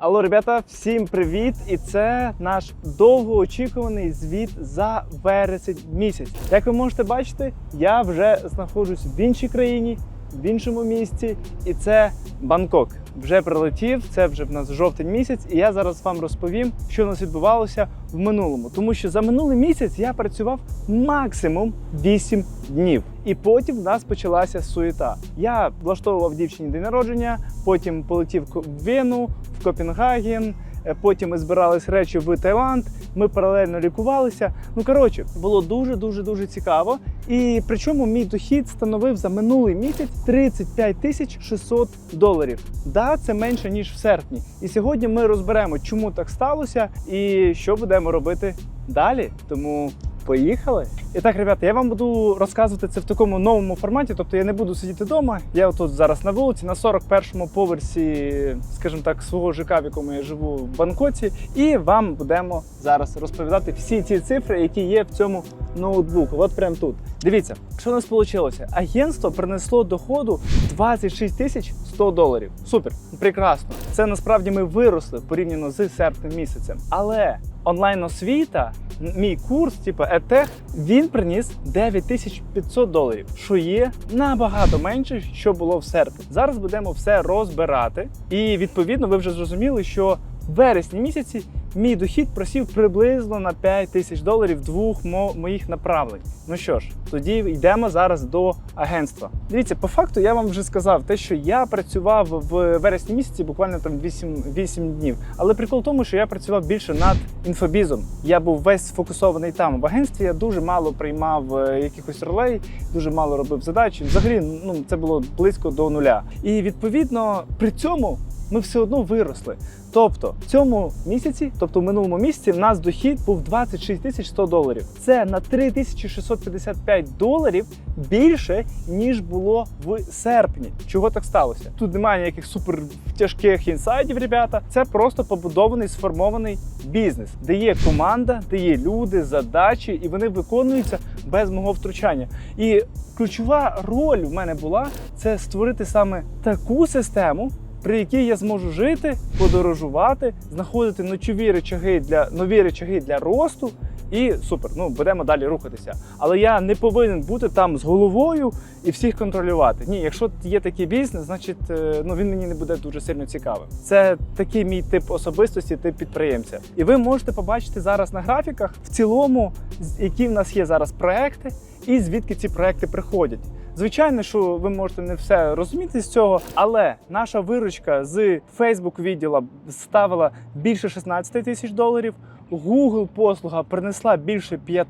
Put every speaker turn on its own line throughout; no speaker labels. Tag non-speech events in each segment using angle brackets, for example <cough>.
Алло, ребята, всім привіт! І це наш довгоочікуваний звіт за вересень місяць. Як ви можете бачити, я вже знаходжусь в іншій країні, в іншому місці, і це Бангкок. Вже прилетів, це вже в нас жовтень місяць, і я зараз вам розповім, що у нас відбувалося в минулому. Тому що за минулий місяць я працював максимум 8 днів. І потім в нас почалася суєта. Я влаштовував дівчині день народження, потім полетів в Вену, в Копенгаген. е, Потім ми збирались речі в Таїланд. Ми паралельно лікувалися. Ну коротше, було дуже дуже дуже цікаво. І причому мій дохід становив за минулий місяць 35 тисяч 600 доларів. Да, це менше ніж в серпні. І сьогодні ми розберемо, чому так сталося і що будемо робити далі. Тому поїхали. І так, ребята, я вам буду розказувати це в такому новому форматі. Тобто я не буду сидіти вдома. Я тут зараз на вулиці, на 41-му поверсі, скажімо так, свого ЖК, в якому я живу в Бангкоці. І вам будемо зараз розповідати всі ці цифри, які є в цьому ноутбуку. От прямо тут. Дивіться, що у нас вийшло. Агентство принесло доходу 26 тисяч 100 доларів. Супер, прекрасно. Це насправді ми виросли порівняно з серпнем місяцем. Але онлайн освіта, мій курс, типу ETEC, він приніс 9500 доларів, що є набагато менше, що було в серпні. Зараз будемо все розбирати. І відповідно, ви вже зрозуміли, що в вересні місяці мій дохід просів приблизно на 5 тисяч доларів двох мо- моїх направлень. Ну що ж, тоді йдемо зараз до агентства. Дивіться, по факту я вам вже сказав те, що я працював в вересні місяці буквально там 8, 8 днів. Але прикол в тому, що я працював більше над інфобізом. Я був весь сфокусований там. В агентстві я дуже мало приймав е, якихось ролей, дуже мало робив задачі. Взагалі, ну це було близько до нуля. І відповідно при цьому ми все одно виросли. Тобто в цьому місяці, тобто в минулому місяці, в нас дохід був 26 тисяч 100 доларів. Це на 3655 доларів більше ніж було в серпні. Чого так сталося? Тут немає ніяких супер тяжких інсайдів, ребята. Це просто побудований сформований бізнес, де є команда, де є люди, задачі, і вони виконуються без мого втручання. І ключова роль в мене була це створити саме таку систему при якій я зможу жити, подорожувати, знаходити ночові речаги для нові речаги для росту. І супер, ну будемо далі рухатися. Але я не повинен бути там з головою і всіх контролювати. Ні, якщо є такий бізнес, значить е, ну він мені не буде дуже сильно цікавим. Це такий мій тип особистості, тип підприємця. І ви можете побачити зараз на графіках в цілому, які в нас є зараз проекти, і звідки ці проекти приходять. Звичайно, що ви можете не все розуміти з цього, але наша виручка з Facebook відділа ставила більше 16 тисяч доларів. Google послуга принесла більше 5.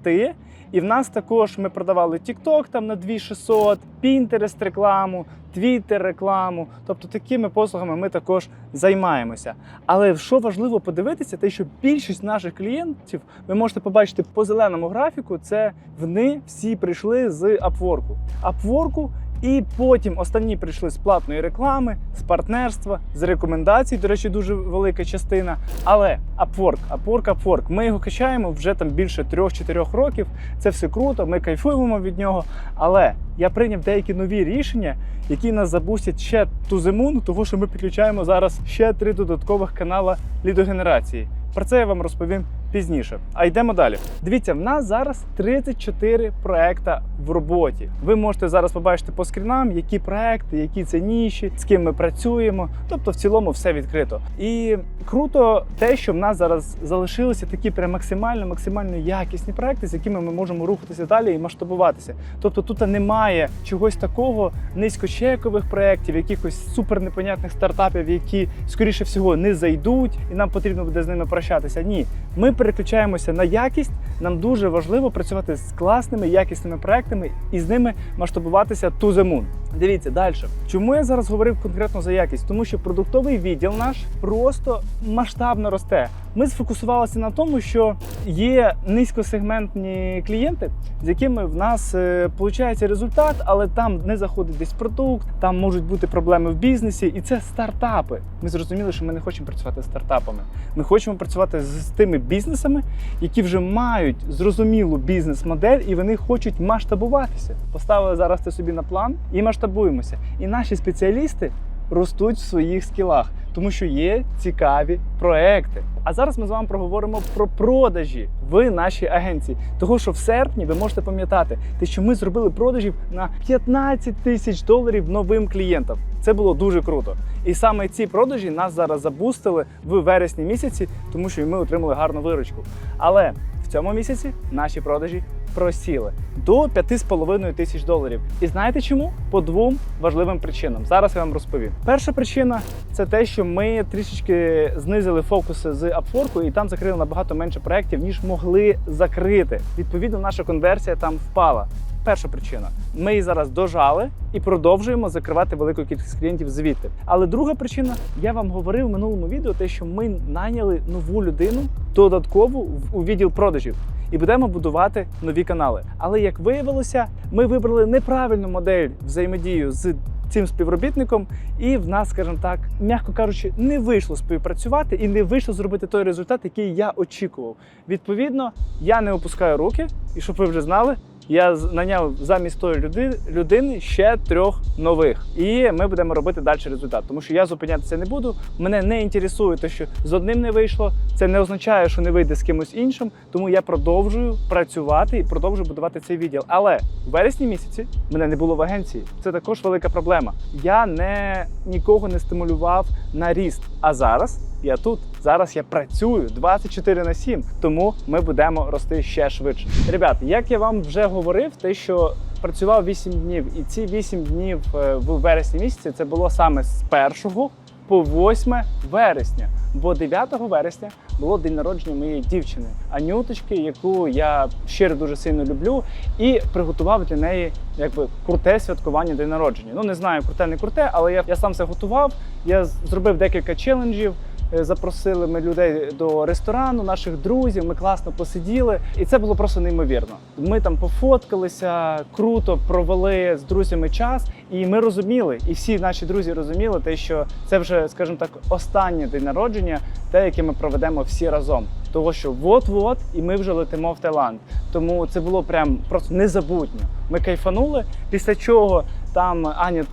І в нас також ми продавали TikTok там на 2600, Pinterest рекламу, Twitter рекламу. Тобто такими послугами ми також займаємося. Але що важливо подивитися, те, що більшість наших клієнтів ви можете побачити по зеленому графіку, це вони всі прийшли з Upwork. Upwork і потім останні прийшли з платної реклами, з партнерства, з рекомендацій. До речі, дуже велика частина. Але Upwork, Upwork, Upwork, ми його качаємо вже там більше 3-4 років. Це все круто, ми кайфуємо від нього. Але я прийняв деякі нові рішення, які нас запустять ще ту зиму, того що ми підключаємо зараз ще три додаткових канала лідогенерації. Про це я вам розповім пізніше. А йдемо далі. Дивіться, в нас зараз 34 проекта в роботі. Ви можете зараз побачити по скрінам, які проекти, які це ніші, з ким ми працюємо. Тобто, в цілому все відкрито. І круто те, що в нас зараз залишилися такі прям максимально, максимально якісні проекти, з якими ми можемо рухатися далі і масштабуватися. Тобто тут немає чогось такого низькочекових проєктів, якихось супер непонятних стартапів, які скоріше всього не зайдуть, і нам потрібно буде з ними прощатися. Ні, ми переключаємося на якість. Нам дуже важливо працювати з класними якісними проектами і з ними масштабуватися to the moon. Дивіться далі. Чому я зараз говорив конкретно за якість? Тому що продуктовий відділ наш просто масштабно росте. Ми сфокусувалися на тому, що є низькосегментні клієнти, з якими в нас виходить результат, але там не заходить десь продукт, там можуть бути проблеми в бізнесі, і це стартапи. Ми зрозуміли, що ми не хочемо працювати з стартапами. Ми хочемо працювати з тими бізнесами, які вже мають зрозумілу бізнес-модель, і вони хочуть масштабуватися. Поставили зараз це собі на план і масштабуємося. І наші спеціалісти ростуть в своїх скілах, тому що є цікаві проекти. А зараз ми з вами проговоримо про продажі в нашій агенції. Того, що в серпні ви можете пам'ятати, те, що ми зробили продажів на 15 тисяч доларів новим клієнтам. Це було дуже круто. І саме ці продажі нас зараз забустили в вересні місяці, тому що ми отримали гарну виручку. Але цьому місяці наші продажі просіли до 5,5 тисяч доларів. І знаєте чому? По двом важливим причинам. Зараз я вам розповім. Перша причина це те, що ми трішечки знизили фокуси з Upwork і там закрили набагато менше проєктів, ніж могли закрити. Відповідно, наша конверсія там впала. Перша причина. Ми її зараз дожали і продовжуємо закривати велику кількість клієнтів звідти. Але друга причина, я вам говорив в минулому відео, те, що ми найняли нову людину додаткову у відділ продажів і будемо будувати нові канали. Але як виявилося, ми вибрали неправильну модель взаємодію з цим співробітником, і в нас, скажімо так, м'яко кажучи, не вийшло співпрацювати і не вийшло зробити той результат, який я очікував. Відповідно, я не опускаю руки, і щоб ви вже знали. Я наняв замість тої люди, людини ще трьох нових, і ми будемо робити далі результат. Тому що я зупинятися не буду. Мене не інтересує те, що з одним не вийшло. Це не означає, що не вийде з кимось іншим. Тому я продовжую працювати і продовжую будувати цей відділ. Але в вересні місяці мене не було в агенції. Це також велика проблема. Я не нікого не стимулював на ріст. А зараз я тут. Зараз я працюю 24 на 7, тому ми будемо рости ще швидше. Ребят, як я вам вже говорив, те, що працював 8 днів, і ці 8 днів е, в вересні місяці це було саме з 1 по 8 вересня. Бо 9 вересня було день народження моєї дівчини Анюточки, яку я щиро дуже сильно люблю, і приготував для неї якби круте святкування день народження. Ну не знаю, круте, не круте, але я, я сам все готував. Я зробив декілька челенджів. Е, Запросили ми людей до ресторану, наших друзів. Ми класно посиділи, і це було просто неймовірно. Ми там пофоткалися, круто провели з друзями час, і ми розуміли, і всі наші друзі розуміли, те, що це вже, скажімо так, останнє день народження, те, яке ми проведемо всі разом. Того, що от-от, і ми вже летимо в Таїланд. Тому це було прям просто незабутньо. Ми кайфанули. Після чого там Аня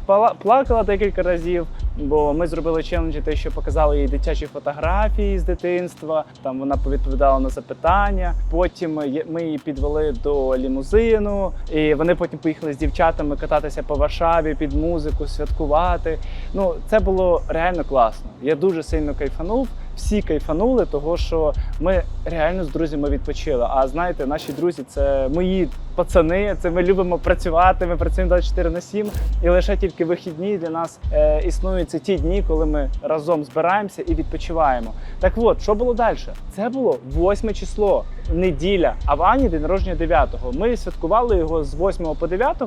плакала декілька разів, бо ми зробили челенджі, те, що показали їй дитячі фотографії з дитинства. Там вона повідповідала на запитання. Потім ми її підвели до лімузину, і вони потім поїхали з дівчатами кататися по Варшаві під музику, святкувати. Ну це було реально класно. Я дуже сильно кайфанув. Всі кайфанули, того що ми реально з друзями відпочили. А знаєте, наші друзі це мої пацани. Це ми любимо працювати. Ми працюємо 24 на 7. І лише тільки вихідні для нас е, існують це ті дні, коли ми разом збираємося і відпочиваємо. Так от, що було далі? Це було 8 число, неділя, а в Ані день народження 9-го. Ми святкували його з 8 по 9,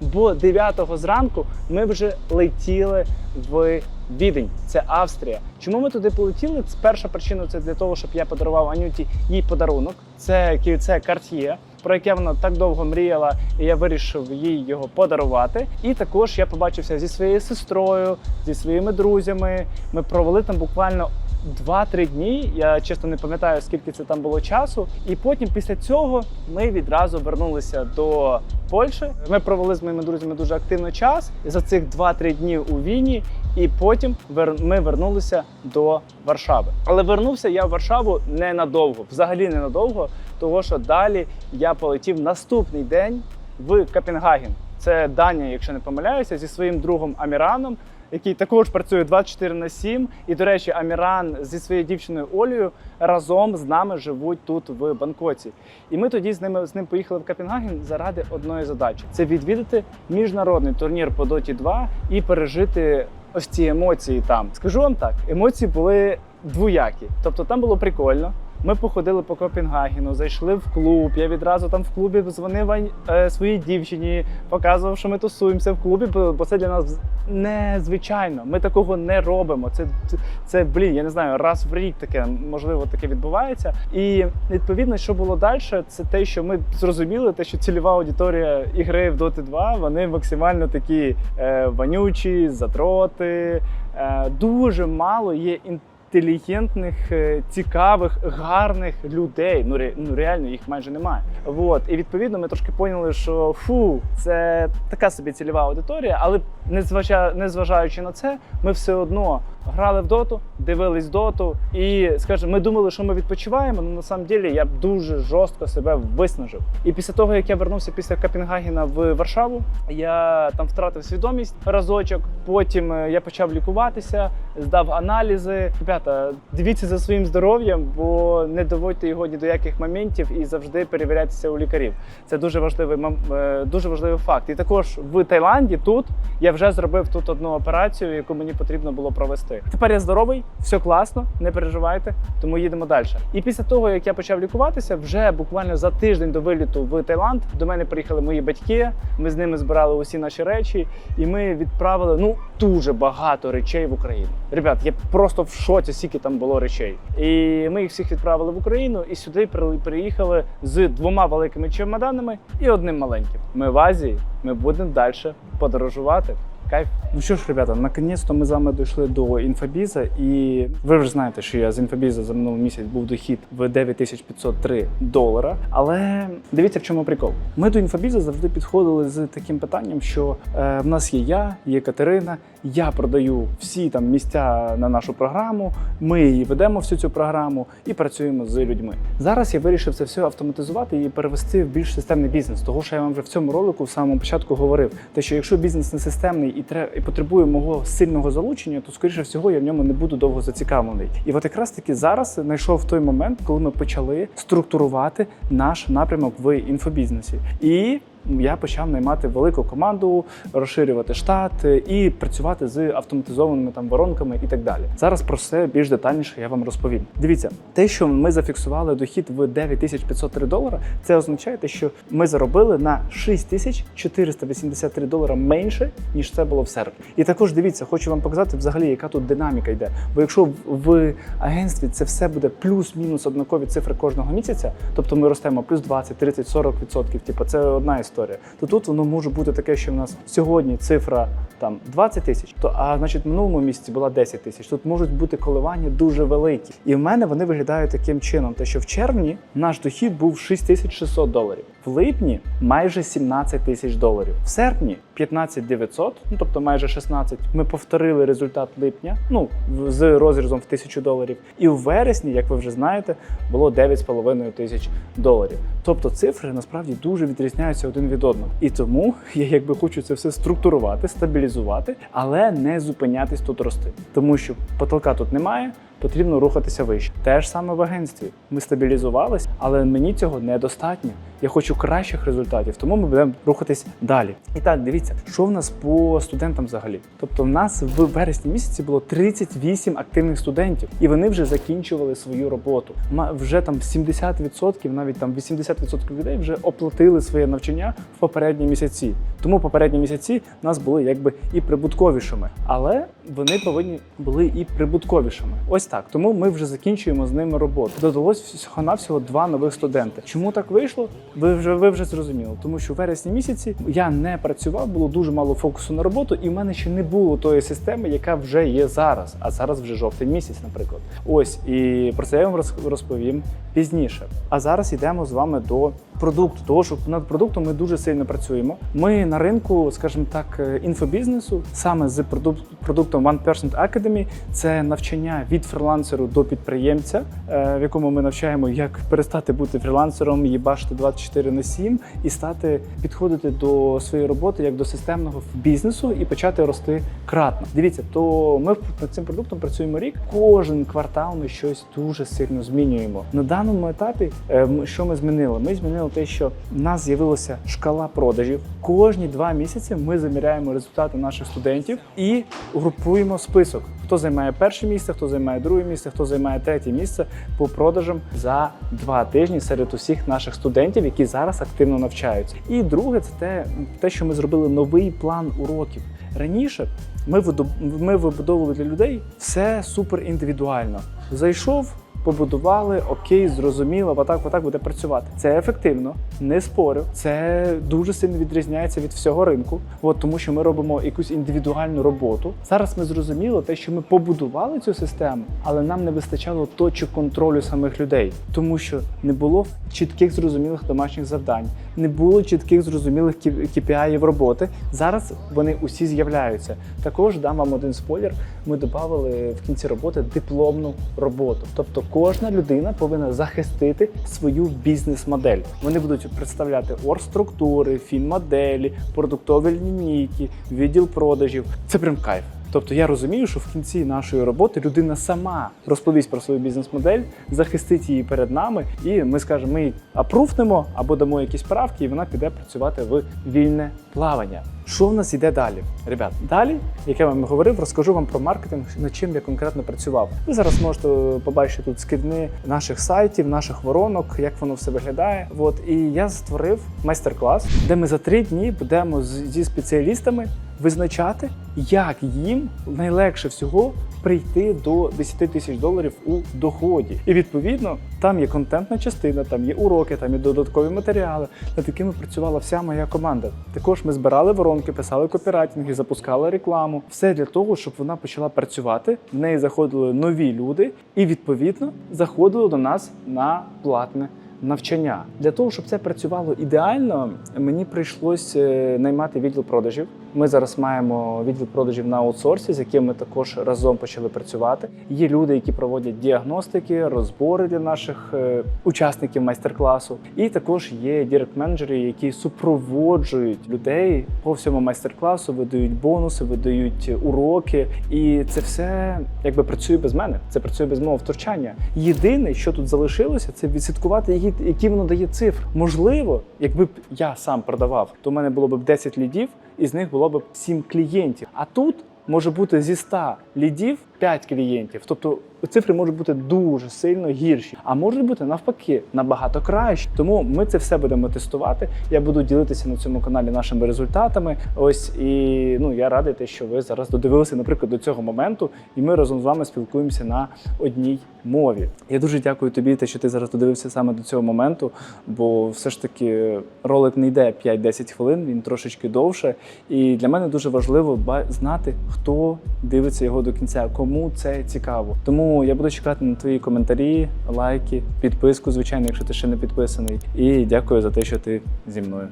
бо 9 зранку ми вже летіли в Відень, це Австрія. Чому ми туди полетіли? Перша причина це для того, щоб я подарував Анюті їй подарунок. Це кільце Cartier, про яке вона так довго мріяла, і я вирішив їй його подарувати. І також я побачився зі своєю сестрою, зі своїми друзями. Ми провели там буквально. Два-три дні. Я чесно не пам'ятаю, скільки це там було часу. І потім, після цього, ми відразу вернулися до Польщі. Ми провели з моїми друзями дуже активно час за цих 2-3 дні у війні. І потім ми вернулися до Варшави. Але вернувся я в Варшаву ненадовго, взагалі ненадовго, того що далі я полетів наступний день в Копенгаген. Це Данія, якщо не помиляюся, зі своїм другом Аміраном, який також працює 24 на 7. І, до речі, Аміран зі своєю дівчиною Олею разом з нами живуть тут в Бангкоці. І ми тоді з ними з ним поїхали в Копенгаген заради одної задачі: це відвідати міжнародний турнір по Доті 2 і пережити ось ці емоції там. Скажу вам так, емоції були двоякі. Тобто там було прикольно. Ми походили по Копенгагену, зайшли в клуб. Я відразу там в клубі дзвонив е, своїй дівчині, показував, що ми тусуємося в клубі, бо це для нас незвичайно. Ми такого не робимо. Це, це, блін, я не знаю, раз в рік таке можливо таке відбувається. І відповідно, що було далі, це те, що ми зрозуміли, те, що цільова аудиторія ігри в Dota 2, вони максимально такі е, вонючі, затроти. Е, дуже мало є інтелігентних, е, цікавих, гарних людей. Ну, ре, ну реально їх майже немає. Вот. І відповідно ми трошки поняли, що фу, це така собі цільова аудиторія, але незважаючи на це, ми все одно грали в доту, дивились доту, і скажімо, ми думали, що ми відпочиваємо. але на самом деле я дуже жорстко себе виснажив. І після того, як я вернувся після Копенгагена в Варшаву, я там втратив свідомість разочок. Потім е, я почав лікуватися, здав аналізи. Ребята, дивіться за своїм здоров'ям, бо не доводьте його ні до яких моментів і завжди перевіряйтеся у лікарів. Це дуже важливий е, дуже важливий факт. І також в Таїланді тут я вже зробив тут одну операцію, яку мені потрібно було провести. Тепер я здоровий, все класно, не переживайте, тому їдемо далі. І після того, як я почав лікуватися, вже буквально за тиждень до виліту в Таїланд до мене приїхали мої батьки. Ми з ними збирали усі наші речі, і ми відправили ну дуже багато речей в Україну. Ребят, я просто в шоці, скільки там було речей. І ми їх всіх відправили в Україну, і сюди приїхали з двома великими чемоданами і одним маленьким. Ми в Азії, ми будемо далі подорожувати. Кайф. Ну що ж, ребята, наконець-то ми з вами дійшли до інфобіза, і ви вже знаєте, що я з інфобіза за минулий місяць був дохід в 9503 долара. Але дивіться, в чому прикол. Ми до інфобіза завжди підходили з таким питанням, що е, в нас є я, є Катерина, я продаю всі там місця на нашу програму. Ми її ведемо всю цю програму і працюємо з людьми. Зараз я вирішив це все автоматизувати і перевести в більш системний бізнес. Того, що я вам вже в цьому ролику в самому початку говорив, те, що якщо бізнес не системний і треба і потребує мого сильного залучення, то скоріше всього я в ньому не буду довго зацікавлений. І от якраз таки зараз знайшов той момент, коли ми почали структурувати наш напрямок в інфобізнесі. І я почав наймати велику команду, розширювати штат і працювати з автоматизованими там воронками і так далі. Зараз про все більш детальніше я вам розповім. Дивіться, те, що ми зафіксували дохід в 9503 долара, це означає, що ми заробили на 6483 долара менше, ніж це було в серпні. І також дивіться, хочу вам показати взагалі, яка тут динаміка йде. Бо якщо в- агентстві це все буде плюс-мінус однакові цифри кожного місяця, тобто ми ростемо плюс 20, 30, 40 відсотків, типу це одна історія. То тут воно може бути таке, що в нас сьогодні цифра там 20 тисяч, то а значить в минулому місяці була 10 тисяч. Тут можуть бути коливання дуже великі. І в мене вони виглядають таким чином: те, що в червні наш дохід був 6600 доларів, в липні майже 17 тисяч доларів, в серпні 15 900, ну тобто майже 16. Ми повторили результат липня, ну з розрізом в 1000 доларів. І в вересні, як ви вже знаєте, було 9,5 тисяч доларів. Тобто цифри насправді дуже відрізняються один від одного. І тому <laughs> я якби хочу це все структурувати, стабілізувати, але не зупинятись тут рости. Тому що потолка тут немає, потрібно рухатися вище. Те ж саме в агентстві. Ми стабілізувались, але мені цього недостатньо. Я хочу кращих результатів, тому ми будемо рухатись далі. І так, дивіться, що в нас по студентам взагалі. Тобто, в нас в вересні місяці було 38 активних студентів, і вони вже закінчували свою роботу. Вже там 70%, навіть там 80% людей вже оплатили своє навчання в попередні місяці. Тому попередні місяці в нас були якби і прибутковішими, але вони повинні були і прибутковішими. Ось так. Тому ми вже закінчуємо з ними роботу. Додалось всього навсього два нових студенти. Чому так вийшло? Ви вже ви вже зрозуміли. Тому що в вересні місяці я не працював, було дуже мало фокусу на роботу, і в мене ще не було тої системи, яка вже є зараз. А зараз вже жовтень місяць, наприклад. Ось і про це я вам роз- розповім пізніше. А зараз йдемо з вами до продукту. Того, що над продуктом ми дуже сильно працюємо. Ми на ринку, скажімо так, е, інфобізнесу, саме з продук- продуктом One Percent Academy, це навчання від фрілансеру до підприємця, е, в якому ми навчаємо, як перестати бути фрілансером, їбашити 24 на 7 і стати підходити до своєї роботи як до системного бізнесу і почати рости кратно. Дивіться, то ми над цим продуктом працюємо рік. Кожен квартал ми щось дуже сильно змінюємо. На даному етапі, е, що ми змінили? Ми змінили те, що в нас з'явилася шкала продажів. Кожні два місяці ми заміряємо результати наших студентів і групуємо список. Хто займає перше місце, хто займає друге місце, хто займає третє місце по продажам за два тижні серед усіх наших студентів, які зараз активно навчаються. І друге, це те, те, що ми зробили новий план уроків. Раніше ми ми вибудовували для людей все супер індивідуально. Зайшов, побудували, окей, зрозуміло, отак, отак буде працювати. Це ефективно, не спорю. Це дуже сильно відрізняється від всього ринку, от тому що ми робимо якусь індивідуальну роботу. Зараз ми зрозуміли те, що ми побудували цю систему, але нам не вистачало точок контролю самих людей, тому що не було чітких зрозумілих домашніх завдань, не було чітких зрозумілих KPI роботи. Зараз вони усі з'являються. Також дам вам один спойлер. Ми додали в кінці роботи дипломну роботу. Тобто кожна людина повинна захистити свою бізнес-модель. Вони будуть представляти оргструктури, фінмоделі, продуктові лінійки, відділ продажів. Це прям кайф. Тобто я розумію, що в кінці нашої роботи людина сама розповість про свою бізнес-модель, захистить її перед нами, і ми скажемо, ми апруфнемо або дамо якісь правки, і вона піде працювати в вільне плавання. Що в нас йде далі? Ребят, далі, як я вам говорив, розкажу вам про маркетинг, над чим я конкретно працював. Ви зараз можете побачити тут скидни наших сайтів, наших воронок, як воно все виглядає. От і я створив майстер-клас, де ми за три дні будемо зі спеціалістами визначати, як їм найлегше всього прийти до 10 тисяч доларів у доході. І відповідно там є контентна частина, там є уроки, там є додаткові матеріали, над якими працювала вся моя команда. Також ми збирали воронки, писали копірайтинги, запускали рекламу. Все для того, щоб вона почала працювати. В неї заходили нові люди, і відповідно заходили до нас на платне. Навчання для того, щоб це працювало ідеально, мені прийшлось е, наймати відділ продажів. Ми зараз маємо відділ продажів на аутсорсі, з яким ми також разом почали працювати. Є люди, які проводять діагностики, розбори для наших е, учасників майстер-класу. І також є директ-менеджери, які супроводжують людей по всьому майстер-класу, видають бонуси, видають уроки. І це все якби працює без мене. Це працює без мого втручання. Єдине, що тут залишилося, це відслідкувати, які, які воно дає цифри. Можливо, якби б я сам продавав, то в мене було б 10 лідів, і з них було б 7 клієнтів. А тут може бути зі 100 лідів 5 клієнтів. Тобто цифри можуть бути дуже сильно гірші, а можуть бути навпаки набагато краще. Тому ми це все будемо тестувати. Я буду ділитися на цьому каналі нашими результатами. Ось і ну я радий, те, що ви зараз додивилися, наприклад, до цього моменту, і ми разом з вами спілкуємося на одній мові. Я дуже дякую тобі, те, що ти зараз додивився саме до цього моменту, бо все ж таки ролик не йде 5-10 хвилин, він трошечки довше. І для мене дуже важливо знати, хто дивиться його до кінця, кому це цікаво. Тому я буду чекати на твої коментарі, лайки, підписку, звичайно, якщо ти ще не підписаний. І дякую за те, що ти зі мною.